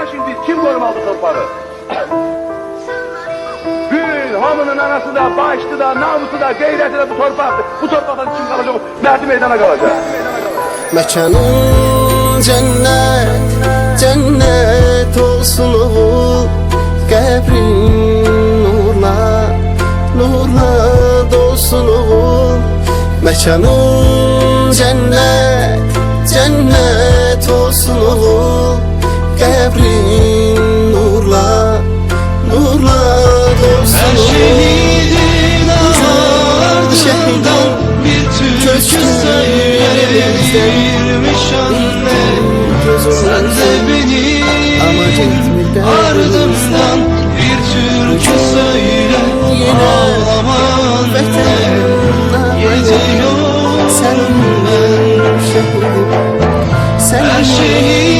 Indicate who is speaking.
Speaker 1: Söyle şimdi kim korumalı torpağı? Bütün hamının anası da, başlı da, namusu da, gayreti de bu torpaktır. Bu torpaktan kim kalacak? Merdi meydana kalacak.
Speaker 2: Mekanın cennet, cennet olsun oğul Qəbrin nurla, nurla dolsun oğul Mekanın cennet, cennet olsun oğul Qəbrin nurla, nurla dolsun. Oğul
Speaker 3: Şehidin ardından bir türkü
Speaker 2: köşkü
Speaker 3: söylenirmiş anne. Sen de benim ardımdan bir türkü söyle. Ağlaman gidiyorum
Speaker 2: Senin şehidim Sen
Speaker 3: Her şeyin
Speaker 2: mezarda